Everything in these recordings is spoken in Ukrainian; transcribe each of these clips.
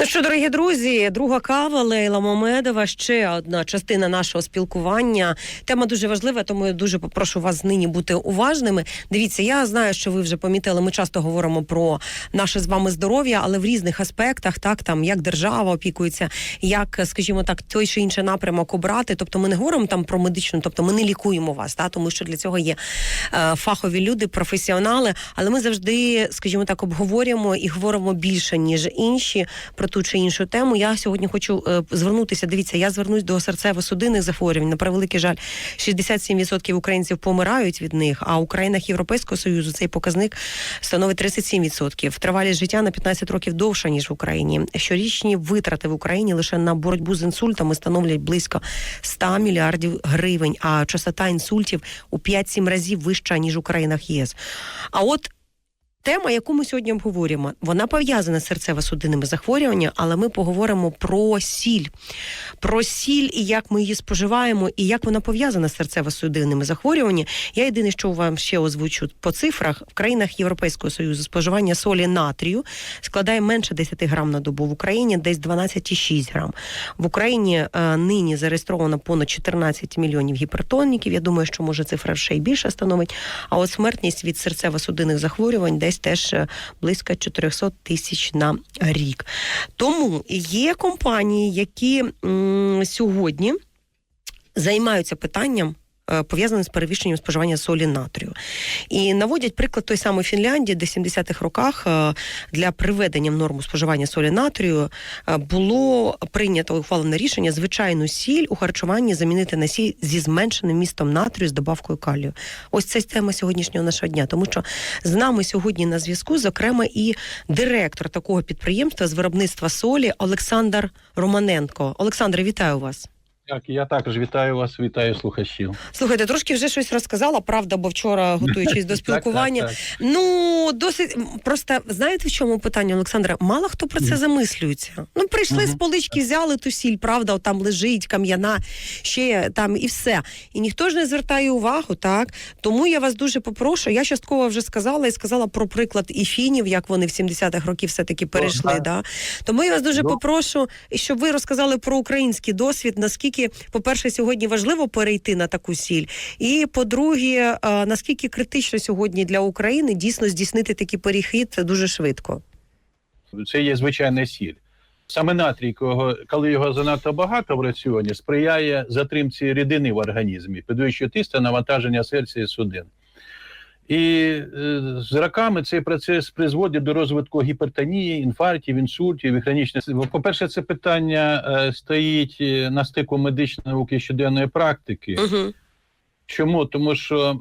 Ну що, дорогі друзі, друга кава Лейла Мамедова. Ще одна частина нашого спілкування. Тема дуже важлива, тому я дуже попрошу вас нині бути уважними. Дивіться, я знаю, що ви вже помітили. Ми часто говоримо про наше з вами здоров'я, але в різних аспектах, так там як держава опікується, як, скажімо так, той чи інший напрямок обрати. Тобто, ми не говоримо там про медичну, тобто ми не лікуємо вас, та тому що для цього є е, фахові люди, професіонали. Але ми завжди, скажімо так, обговорюємо і говоримо більше ніж інші про ту чи іншу тему. Я сьогодні хочу е, звернутися. Дивіться, я звернусь до серцево-судинних захворювань. На превеликий жаль, 67% українців помирають від них. А у країнах Європейського союзу цей показник становить 37%. Тривалість життя на 15 років довша ніж в Україні. Щорічні витрати в Україні лише на боротьбу з інсультами становлять близько 100 мільярдів гривень. А частота інсультів у 5-7 разів вища ніж у країнах ЄС. А от Тема, яку ми сьогодні обговорюємо, вона пов'язана з серцево-судинними захворюваннями, але ми поговоримо про сіль, про сіль і як ми її споживаємо, і як вона пов'язана з серцево-судинними захворюваннями. Я єдине, що вам ще озвучу по цифрах в країнах Європейського союзу споживання солі натрію складає менше 10 грам на добу. В Україні десь 12,6 грам. В Україні е, нині зареєстровано понад 14 мільйонів гіпертоніків. Я думаю, що може цифра ще й більше становить. А от смертність від серцево-судинних захворювань десь теж е, близько 400 тисяч на рік. Тому є компанії, які м, сьогодні займаються питанням. Е, Пов'язаним з перевищенням споживання солі натрію, і наводять приклад той самої Фінляндії, де в 70-х роках е, для приведення в норму споживання солі натрію е, було прийнято ухвалене рішення звичайну сіль у харчуванні замінити на сіль зі зменшеним містом натрію з добавкою калію. Ось це тема сьогоднішнього нашого дня, тому що з нами сьогодні на зв'язку, зокрема, і директор такого підприємства з виробництва солі Олександр Романенко. Олександре, вітаю вас. Так, я також вітаю вас, вітаю слухачів. Слухайте, трошки вже щось розказала, правда, бо вчора, готуючись до спілкування, Так, так, ну досить просто знаєте в чому питання, Олександра? Мало хто про це замислюється. Ну, прийшли з полички, взяли ту сіль, правда, от там лежить кам'яна, ще там і все. І ніхто ж не звертає увагу, так? Тому я вас дуже попрошу. Я частково вже сказала і сказала про приклад і фінів, як вони в 70-х років все-таки перейшли. так. Да? Тому я вас дуже Ну. попрошу, щоб ви розказали про український досвід, наскільки, по-перше, сьогодні важливо перейти на таку сіль, і по-друге, е, наскільки критично сьогодні для України дійсно здійснити такий перехід дуже швидко. Це є звичайна сіль. Саме натрій, коли його занадто багато в раціоні, сприяє затримці рідини в організмі, підвищує тиск та навантаження серця і судин. І е, з роками цей процес призводить до розвитку гіпертонії, інфарктів, інсультів і хронічних. По-перше, це питання е, стоїть е, на стику медичної науки і щоденної практики. Угу. Чому? Тому що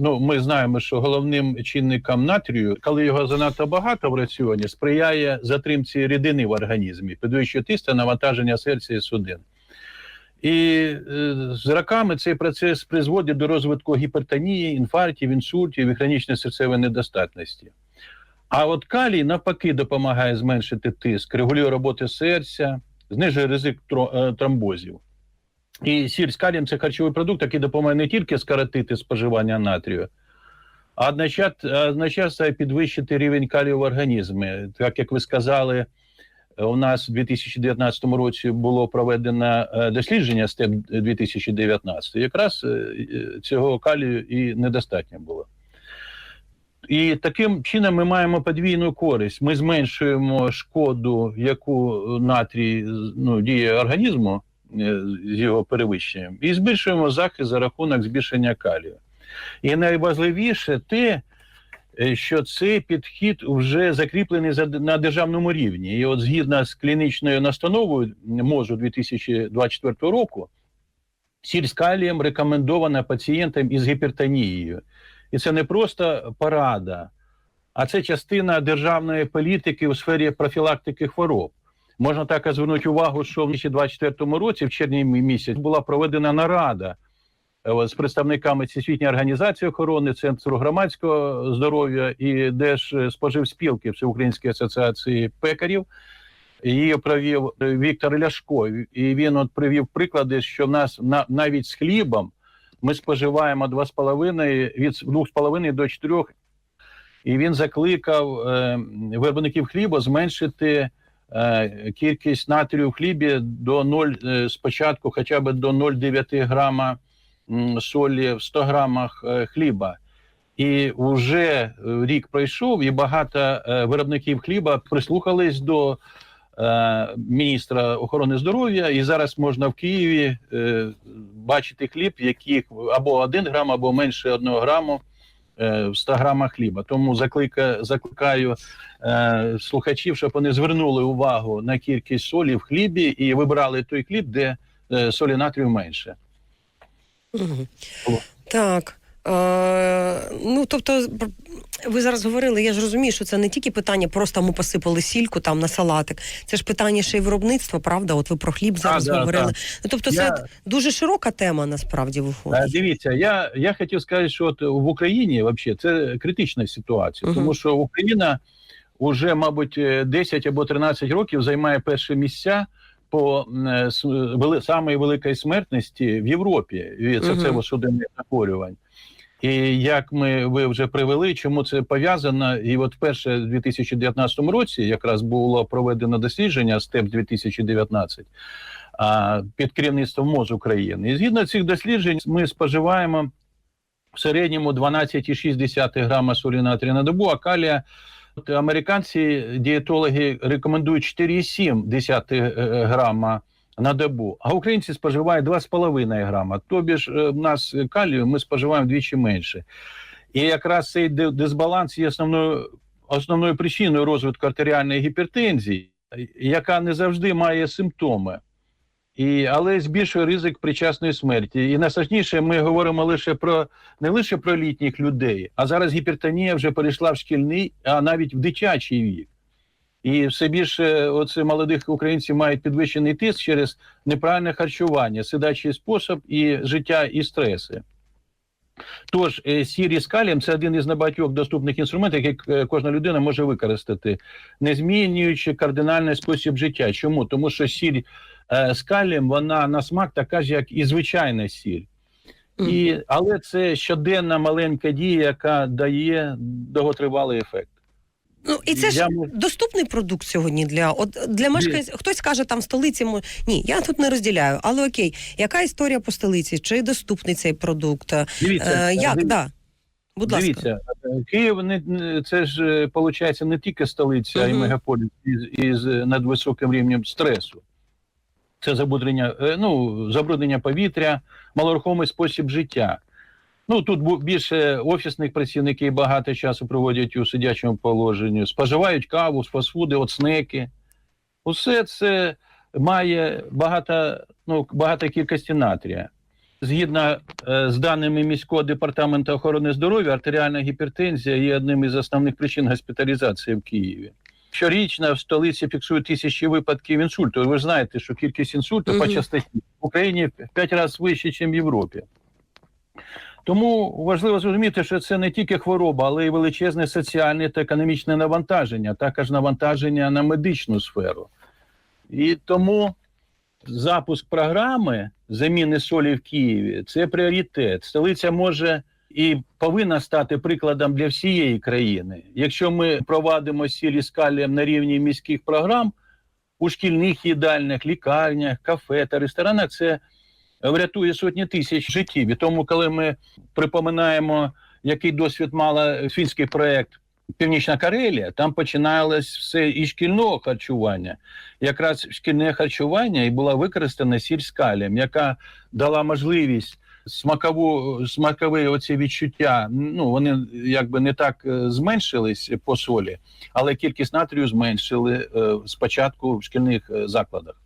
ну, ми знаємо, що головним чинником натрію, коли його занадто багато в раціоні, сприяє затримці рідини в організмі, підвищує тиск та навантаження серця і судин. І е, з роками цей процес призводить до розвитку гіпертонії, інфарктів, інсультів і хронічної серцевої недостатності. А от калій навпаки допомагає зменшити тиск, регулює роботу серця, знижує ризик е, тромбозів. І сіль з калієм – це харчовий продукт, який допомагає не тільки скоротити споживання натрію, а одночасно підвищити рівень калію в організмі. Так як ви сказали, у нас у 2019 році було проведено е, дослідження СТЕП 2019. Якраз е, е, цього калію і недостатньо було. І таким чином ми маємо подвійну користь. Ми зменшуємо шкоду, яку натрій ну, діє організму з його перевищенням, і збільшуємо захист за рахунок збільшення калію. І найважливіше те, що цей підхід вже закріплений за- на державному рівні. І от згідно з клінічною настановою можу 2024 року, сіль з калієм рекомендована пацієнтам із гіпертонією. І це не просто порада, а це частина державної політики у сфері профілактики хвороб. Можна так звернути увагу, що в 2024 році, в червні місяць, була проведена нарада е, з представниками Всесвітньої організації охорони, Центру громадського здоров'я і Держспоживспілки Всеукраїнської асоціації пекарів. Її провів е, Віктор Ляшко, і він от привів приклади, що в нас на, навіть з хлібом ми споживаємо 2,5, від 2,5 до 4. І він закликав е, виробників хліба зменшити е, кількість натрію в хлібі до 0, е, спочатку хоча б до 0,9 грама солі в 100 грамах е, хліба. І вже е, рік пройшов, і багато е, виробників хліба прислухались до міністра охорони здоров'я, і зараз можна в Києві бачити хліб, який або 1 грам, або менше 1 граму в 100 грамах хліба. Тому заклика, закликаю слухачів, щоб вони звернули увагу на кількість солі в хлібі і вибрали той хліб, де солі натрію менше. Так. Е, ну, тобто, ви зараз говорили, я ж розумію, що це не тільки питання, просто ми посипали сільку там на салатик. Це ж питання ще й виробництва, правда? От ви про хліб зараз да, говорили. да. Ну, тобто, Я- це дуже широка тема насправді Е, виходить. Дивіться, я, я хотів сказати, що от в Україні вообще це критична ситуація, Мгм. тому що Україна вже, мабуть, е, 10 або 13 років займає перші місця по е, самої великої смертності в Європі від серцево-судинних захворювань. І як ми ви вже привели, чому це пов'язано? І от перше в 2019 році якраз було проведено дослідження СТЕП 2019 під керівництвом МОЗ України. І згідно цих досліджень, ми споживаємо в середньому 12,6 грама солі натрію на добу, а калія американці, дієтологи рекомендують 4,7 е, грама на добу, а українці споживають 2,5 грама. Тобі ж е, в нас калію ми споживаємо вдвічі менше. І якраз цей дисбаланс є основною, основною причиною розвитку артеріальної гіпертензії, яка не завжди має симптоми. І, але збільшує ризик причасної смерті. І найстрашніше, ми говоримо лише про не лише про літніх людей, а зараз гіпертонія вже перейшла в шкільний, а навіть в дитячий вік. І все більше оце молодих українців мають підвищений тиск через неправильне харчування, сидячий спосіб і життя і стреси. Тож е, сірі з калієм – це один із небагатьох доступних інструментів, які е, кожна людина може використати, не змінюючи кардинальний спосіб життя. Чому? Тому що сіль е, з калієм, вона на смак така ж, як і звичайна сіль. І, але це щоденна маленька дія, яка дає довготривалий ефект. Ну і це ж Я можу- доступний продукт сьогодні для от для мешканців. Хтось каже, там в столиці мо- ні, я тут не розділяю. Але окей, яка історія по столиці? Чи доступний цей продукт? Дивіться, Е, як диві- да? Будь ласка. Дивіться, е, Київ не це ж виходить не тільки столиця, а й мегаполіс із, із надвисоким рівнем стресу. Це забруднення, е, ну, забруднення повітря, малорухомий спосіб життя. Ну тут більше офісних працівників багато часу проводять у сидячому положенні, споживають каву, фастфуди, от снеки. Усе це має багато, ну, багато кількості натрія. Згідно е, з даними міського департаменту охорони здоров'я, артеріальна гіпертензія є одним із основних причин госпіталізації в Києві. Щорічно в столиці фіксують тисячі випадків інсульту. Ви ж знаєте, що кількість інсульту по Мгм. частоті в Україні в 5 разів вище, ніж в Європі. Тому важливо зрозуміти, що це не тільки хвороба, але й величезне соціальне та економічне навантаження, також навантаження на медичну сферу. І тому запуск програми заміни солі в Києві це пріоритет. Столиця може і повинна стати прикладом для всієї країни. Якщо ми провадимо сілі з калієм на рівні міських програм у шкільних їдальнях, лікарнях, кафе та ресторанах, це врятує сотні тисяч життів. І тому, коли ми припоминаємо, який досвід мала фінський проект Північна Карелія, там починалось все із шкільного харчування. Якраз шкільне харчування і була використана сіль яка дала можливість смакову смакові оці відчуття. Ну вони якби не так е, зменшились по солі, але кількість натрію зменшили е, спочатку в шкільних е, закладах.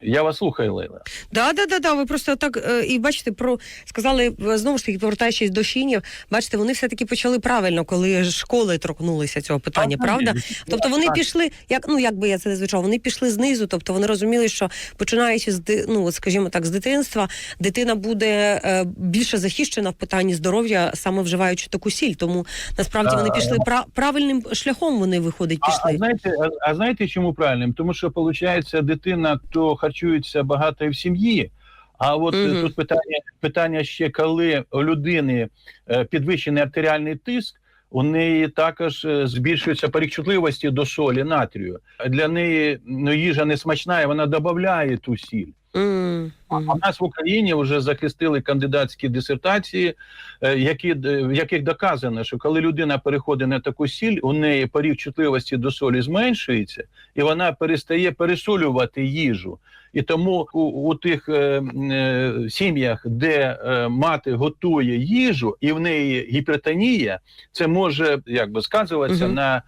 Я вас слухаю, Лейла. Да, да, да, да. Ви просто так е, і бачите, про сказали е, знову ж таки, повертаючись до фінів, бачите, вони все таки почали правильно, коли школи торкнулися цього питання, правда? Тобто вони пішли, як ну як би я це не звучав, вони пішли знизу, тобто вони розуміли, що починаючи з ну, скажімо так, з дитинства, дитина буде е, більше захищена в питанні здоров'я, саме вживаючи таку сіль. Тому насправді вони пішли пра- правильним шляхом. Вони виходить, А, пішли. а знаєте, а, а знаєте, чому правильним? Тому що виходить, дитина то харчується багато і в сім'ї. А от mm -hmm. тут питання, питання ще, коли у людини е, підвищений артеріальний тиск, у неї також е, збільшується поріг чутливості до солі натрію. Для неї ну, їжа не смачна, і вона додає ту сіль. М, А в нас в Україні вже захистили кандидатські дисертації, е, які, в яких доказано, що коли людина переходить на таку сіль, у неї поріг чутливості до солі зменшується, і вона перестає пересолювати їжу. І тому у, у тих е, е, сім'ях, де е, мати готує їжу, і в неї гіпертонія, це може якби сказуватися Мгм. на е, е,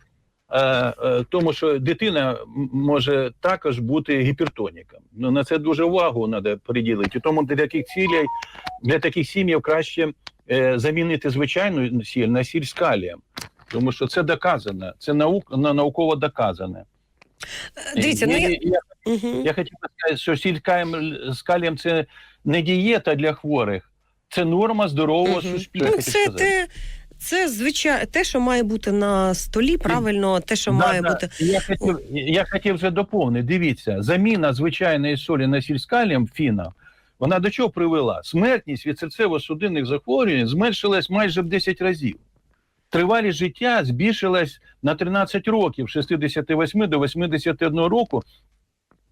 тому, що дитина може також бути гіпертоніком. Ну на це дуже увагу треба приділити. Тому для таких цілей, для таких сім'їв краще е, замінити звичайну сіль на сіль з калієм. Тому що це доказано, це наук, на- науково доказане. Дивіться, ну я... я, я, я хотів сказати, що сіль з калієм це не дієта для хворих, це норма здорового суспільства. Ну, це те, це звичайно те, що має бути на столі, правильно, те, що Да, має да. бути. Я хотів, я хотів вже доповнити. Дивіться, заміна звичайної солі на сіль фіна, вона до чого привела? Смертність від серцево-судинних захворювань зменшилась майже в 10 разів. Тривалість життя збільшилась на 13 років, з 68 до 81 року.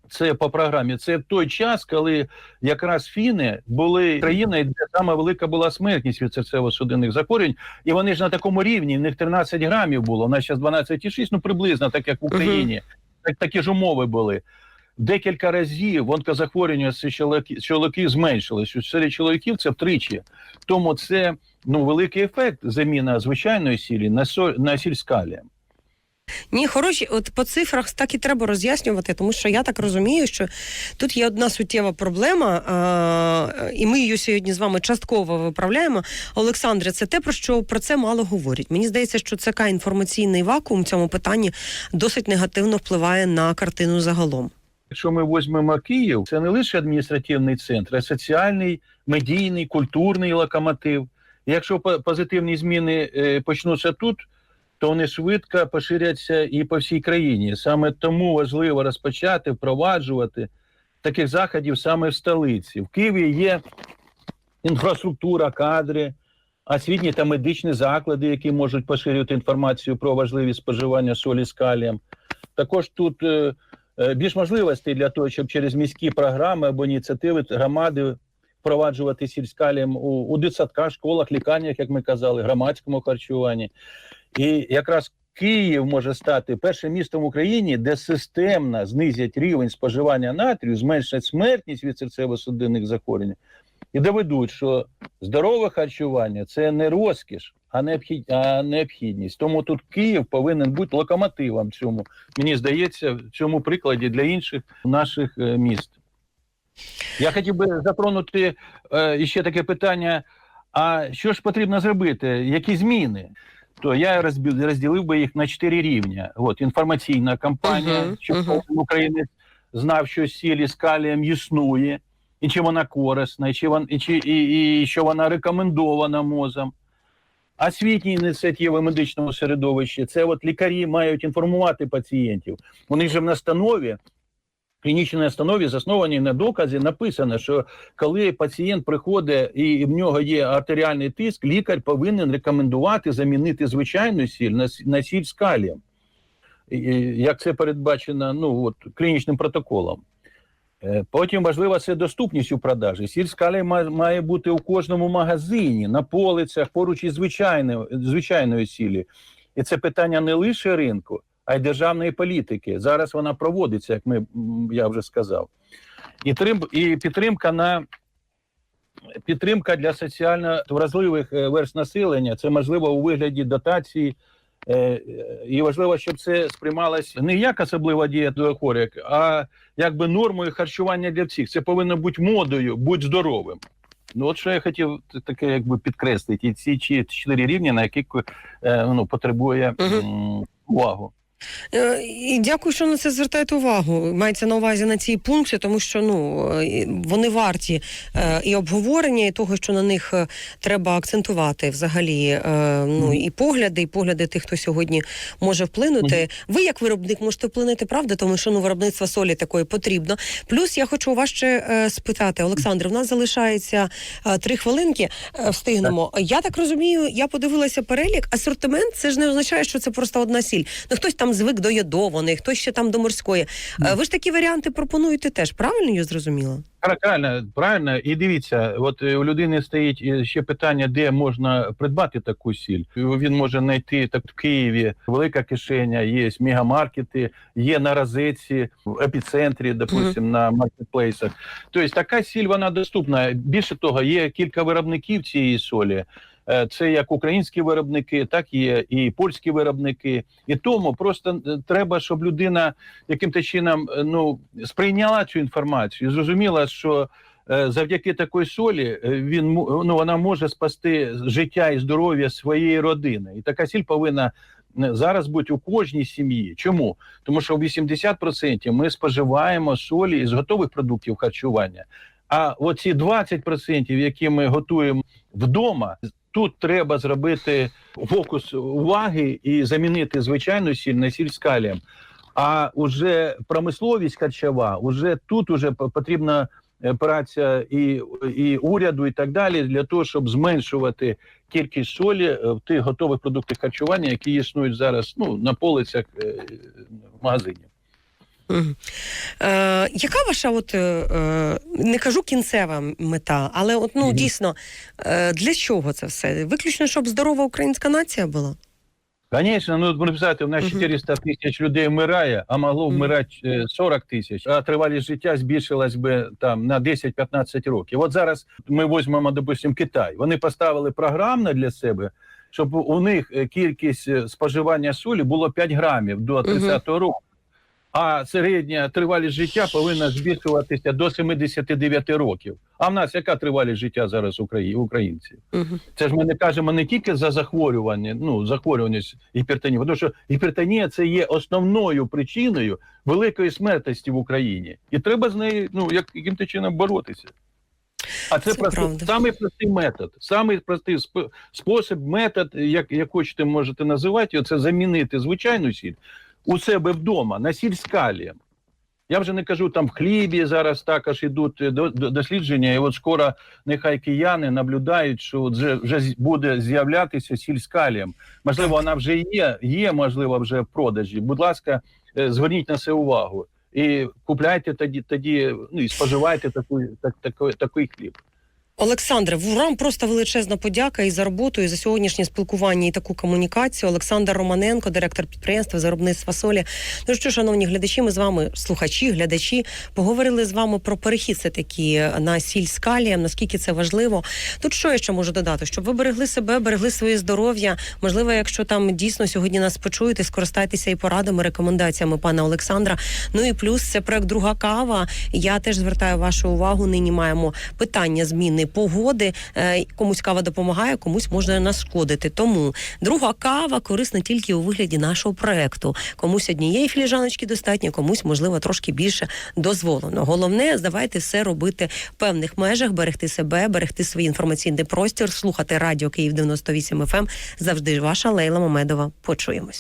Це по програмі. Це той час, коли якраз фіни були країною, де саме велика була смертність від серцево-судинних захворювань, і вони ж на такому рівні, в них 13 грамів було, у нас зараз 12,6, ну приблизно так, як в Україні. Так, такі ж умови були. Декілька разів онкозахворювання чоловіків, зменшилось. У серед чоловіків це втричі. Тому це ну, великий ефект заміна звичайної сілі на, соль, на сіль з калієм. Ні, хороші, от по цифрах так і треба роз'яснювати, тому що я так розумію, що тут є одна суттєва проблема, а, і ми її сьогодні з вами частково виправляємо. Олександре, це те, про що про це мало говорять. Мені здається, що це інформаційний вакуум в цьому питанні досить негативно впливає на картину загалом. Якщо ми візьмемо Київ, це не лише адміністративний центр, а соціальний, медійний, культурний локомотив. Якщо по- позитивні зміни е, почнуться тут, то вони швидко поширяться і по всій країні. Саме тому важливо розпочати впроваджувати таких заходів саме в столиці. В Києві є інфраструктура, кадри, освітні та медичні заклади, які можуть поширювати інформацію про важливість споживання солі з калієм. Також тут е, е, більш можливостей для того, щоб через міські програми або ініціативи громади впроваджувати сільськалієм у, у дитсадках, школах, лікарнях, як ми казали, громадському харчуванні. І якраз Київ може стати першим містом в Україні, де системно знизять рівень споживання натрію, зменшать смертність від серцево-судинних захворювань і доведуть, що здорове харчування це не розкіш, а, необхідність. Тому тут Київ повинен бути локомотивом цьому. Мені здається, в цьому прикладі для інших наших е, міст. Я хотів би затронути е, ще таке питання: а що ж потрібно зробити? Які зміни? То я розділив би їх на чотири рівня. От інформаційна кампанія, Мгм, щоб мгм. кожен українець знав, що сілі з калієм існує, і чи вона корисна, і, чи вон, і, чи, і, і що вона рекомендована мозом. Освітні ініціативи медичного середовища це от лікарі мають інформувати пацієнтів. Них же в настанові, клінічній настанові, засновані на доказі, написано, що коли пацієнт приходить і в нього є артеріальний тиск, лікар повинен рекомендувати замінити звичайну сіль на, на сіль з калієм. Як це передбачено ну, от, клінічним протоколом. Е, Потім важлива це доступність у продажі. Сіль з калієм має, бути у кожному магазині, на полицях, поруч із звичайною, звичайною сілі. І це питання не лише ринку, а й державної політики. Зараз вона проводиться, як ми, я вже сказав. І, трим, і підтримка на підтримка для соціально вразливих е, верст населення. Це можливо у вигляді дотації. Е, е, І важливо, щоб це сприймалось не як особлива дія до хворих, а якби нормою харчування для всіх. Це повинно бути модою, будь здоровим. Ну, от що я хотів таке, якби підкреслити, і ці чотири рівні, на яких е, ну, потребує увагу. Е, І дякую, що на це звертаєте увагу. Мається на увазі на ці пункти, тому що ну е, вони варті е, і обговорення, і того, що на них треба акцентувати взагалі. Ну і погляди, і погляди тих, хто сьогодні може вплинути. Ви як виробник можете вплинути, правда, тому що ну виробництво солі такої потрібно. Плюс я хочу у вас ще спитати, Олександр. У нас залишається три хвилинки. Встигнемо. Я так розумію, я подивилася перелік. Асортимент це ж не означає, що це просто одна сіль. Ну хтось там звик до ядованої, хтось ще там до морської. Е, Ви ж такі варіанти пропонуєте теж, правильно я зрозуміла? Правильно, правильно. І дивіться, от е, у людини стоїть е, ще питання, де можна придбати таку сіль. Він може знайти так в Києві. Велика кишеня, є мегамаркети, є на розетці, в епіцентрі, допустим, на маркетплейсах. Тобто така сіль вона доступна. Більше того, є кілька виробників цієї солі. Е, Це як українські виробники, так є і польські виробники. І тому просто е, треба, щоб людина яким-то чином е, ну сприйняла цю інформацію, зрозуміла, що завдяки такої солі він ну вона може спасти життя і здоров'я своєї родини. І така сіль повинна зараз бути у кожній сім'ї. Чому? Тому що 80% ми споживаємо солі із готових продуктів харчування. А оці 20%, які ми готуємо вдома, тут треба зробити фокус уваги і замінити звичайну сіль на сіль з. А уже промисловість харчова, уже тут уже потрібна е, праця і, і уряду, і так далі, для того, щоб зменшувати кількість солі е, в тих готових продуктах харчування, які існують зараз ну, на полицях е, магазинів. Е, яка ваша, от е, е, не кажу кінцева мета, але от ну дійсно е, для чого це все? Виключно, щоб здорова українська нація була? Звісно, ну представте, у нас 400 тисяч людей вмирає, а могло вмирати е, 40 тисяч, а тривалість життя збільшилась би там на 10-15 років. От зараз ми візьмемо, допустимо, Китай. Вони поставили програмно для себе, щоб у них кількість споживання солі було 5 грамів до 30-го року. А середня тривалість життя повинна збільшуватися до 79 років. А в нас яка тривалість життя зараз Украї- українців? Угу. Це ж ми не кажемо не тільки за захворювання, ну захворюваність гіпертонії, тому що гіпертонія це є основною причиною великої смертності в Україні, і треба з нею ну як яким-то чином боротися. А це, Це просто самий простий метод. Самий простий спосіб, метод, як, як хочете, можете називати його, це замінити звичайну сіль у себе вдома на сіль. Я вже не кажу, там в хлібі зараз також ідуть до- до- дослідження, і от скоро нехай кияни наблюдають, що от вже, вже буде з'являтися сіль з калієм. Можливо, вона вже є, є, можливо, вже в продажі. Будь ласка, е, зверніть на це увагу. І купляйте тоді, тоді ну і споживайте таку, так, такий, такий хліб. Олександре, вам просто величезна подяка і за роботу, і за сьогоднішнє спілкування і таку комунікацію. Олександр Романенко, директор підприємства виробництва солі. Ну що, шановні глядачі, ми з вами, слухачі, глядачі, поговорили з вами про перехід все таки на сіль з калієм, наскільки це важливо. Тут що я ще можу додати? Щоб ви берегли себе, берегли своє здоров'я. Можливо, якщо там дійсно сьогодні нас почуєте, скористайтеся і порадами, рекомендаціями пана Олександра. Ну і плюс це проект друга кава. Я теж звертаю вашу увагу. Нині маємо питання зміни погоди. Е, Комусь кава допомагає, комусь може нашкодити. Тому друга кава корисна тільки у вигляді нашого проекту. Комусь однієї філіжаночки достатньо, комусь можливо трошки більше дозволено. Головне, давайте все робити в певних межах, берегти себе, берегти свій інформаційний простір, слухати радіо Київ 98 FM. Завжди ваша Лейла Мамедова. Почуємось.